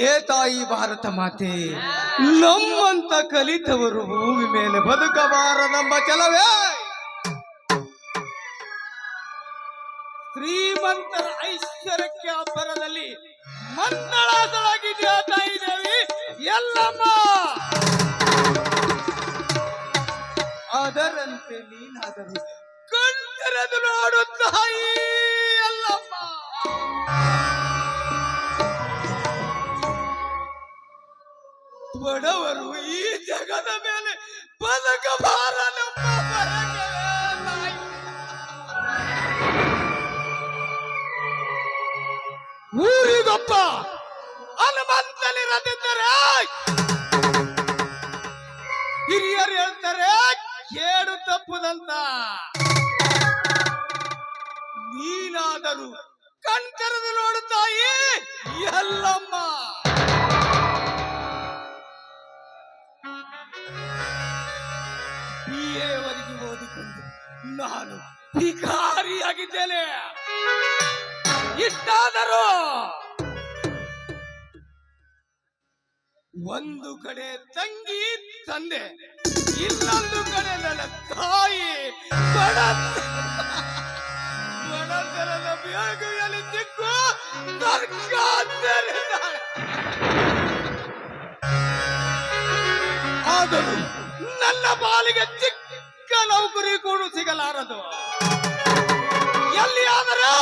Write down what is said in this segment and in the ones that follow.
ಏ ತಾಯಿ ಭಾರತ ಮಾತೆ, ನಮ್ಮಂತ ಕಲಿತವರು ಭೂಮಿ ಮೇಲೆ ಬದುಕಬಾರದೆಂಬ ಚಲವೇ ಶ್ರೀಮಂತರ ಐಶ್ವರ್ಯಕ್ಕೆ ಅಬ್ಬರದಲ್ಲಿ ಮಂದಳಾದಳಾಗಿದೆಯಾ ತಾಯಿ ದೇವಿ? ಎಲ್ಲಮ್ಮ! ಅದರಂತೆ ನೀನಾದರೂ ಕಣ್ತೆರೆದು ನೋಡು ಈ ಜಗದ ಮೇಲೆ ಬದುಕಬಾರದೆಂಬ ಬರಕೆ ತಾಯಿ. ಊರಿಗೊಬ್ಬ ಹನುಮಂತನಿರದಿದ್ದರೆ ಹಿರಿಯರು ಹೇಳ್ತಾರೆ ಕೇಡು ತಪ್ಪುದಂತ ನೀನಾದರೂ ಕಣ್ತೆರೆದು ನೋಡು ನಾನು ಭಿಕಾರಿಯಾಗಿದ್ದೇನೆ ಇಷ್ಟಾದರೂ ಒಂದು ಕಡೆ ತಂಗಿ, ತಂದೆ, ಇನ್ನೊಂದು ಕಡೆ ನನ್ನ ತಾಯಿ ಬಡ ಬಡತನದ ಬೇಗುಯಲ್ಲಿ ಸಿಕ್ಕು. ಆದರೂ ನನ್ನ ಬಾಲಿಗೆ ಚಿಕ್ಕ ನೌಕರಿ ಕೂಡ ಎಲ್ಲಿ ಎಲ್ಲಿಯಾದರೂ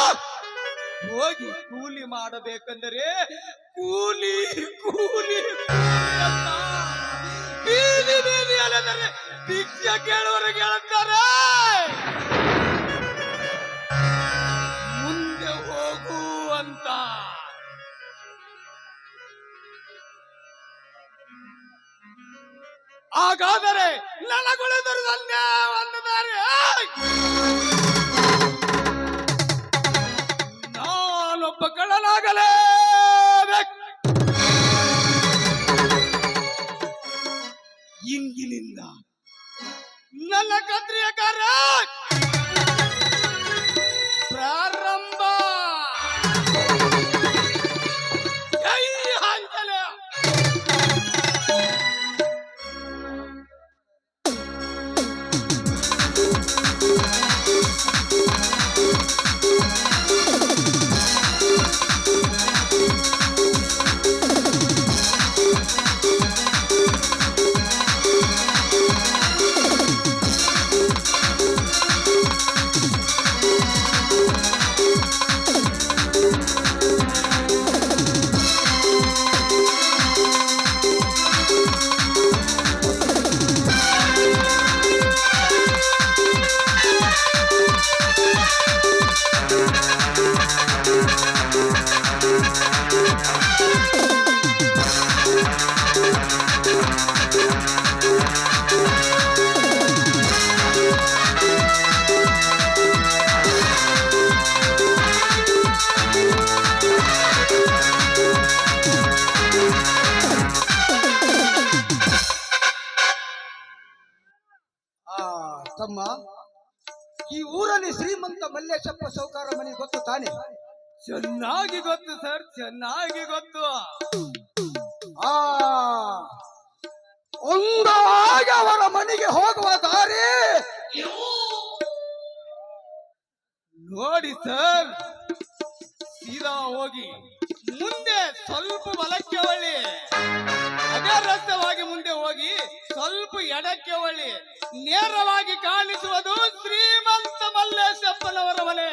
ಹೋಗಿ ಕೂಲಿ ಮಾಡಬೇಕೆಂದರೆ ಕೂಲಿ ಕೂಲಿ. ಬೀದಿ ಬೀದಿ ಅಲೆದರೆ ಭಿಕ್ಷೆ ಕೇಳುವವರಿಗೆ ಹೇಳ್ತಾರೆ ಹಾಗಾದರೆ ನನಗುಳಿದರು ಒಂದೇ ದಾರಿ! ನಾನೊಬ್ಬ ಕಳ್ಳನಾಗಲೇಬೇಕು ಆ ತಮ್ಮ ಈ ಊರಲ್ಲಿ ಶ್ರೀಮಂತ ಮಲ್ಲೇಶಪ್ಪ ಸೌಕಾರ ಮನೆ ಗೊತ್ತು ತಾನೆ? ಚೆನ್ನಾಗಿ ಗೊತ್ತು ಸರ್ ಚೆನ್ನಾಗಿ ಗೊತ್ತು. ಆ ಒಂದಾಗಿ ಅವರ ಮನೆಗೆ ಹೋಗುವ ದಾರಿ ನೋಡಿ ಸರ್ ಸೀದಾ ಹೋಗಿ ಮುಂದೆ ಸ್ವಲ್ಪ ಬಲಕ್ಕೆ ಹೊಳ್ಳಿ ಅದೇ ರಸ್ತವಾಗಿ ಮುಂದೆ ಹೋಗಿ ಸ್ವಲ್ಪ ಎಡಕ್ಕೆ ಒಳ್ಳಿ ನೇರವಾಗಿ ಕಾಣಿಸುವುದು ಶ್ರೀಮಂತ ಮಲ್ಲೇಶಪ್ಪನವರ ಮನೆ.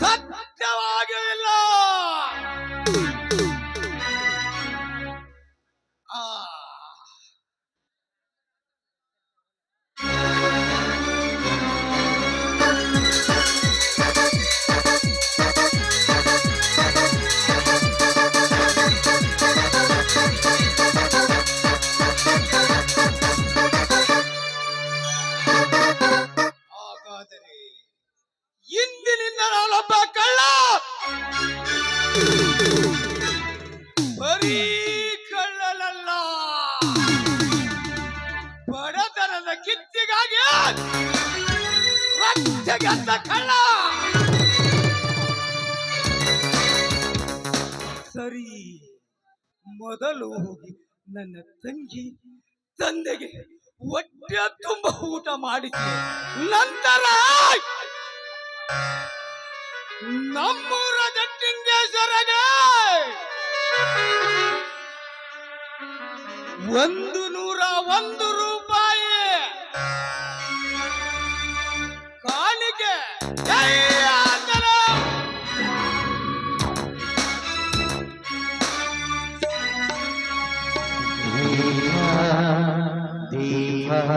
ಸತ್ಯವಾಗಿಲ್ಲ. ಕಳ್ಳ ಸರಿ, ಮೊದಲು ಹೋಗಿ ನನ್ನ ತಂಗಿ ತಂದೆಗೆ ಒಟ್ಟೆ ತುಂಬ ಊಟ ಮಾಡಿಸಿ ನಂತರ ನಮ್ಮೂರ ಜಟ್ಟಿಂಗೇಶ್ವರಗೆ ಒಂದು ನೂರ ಒಂದು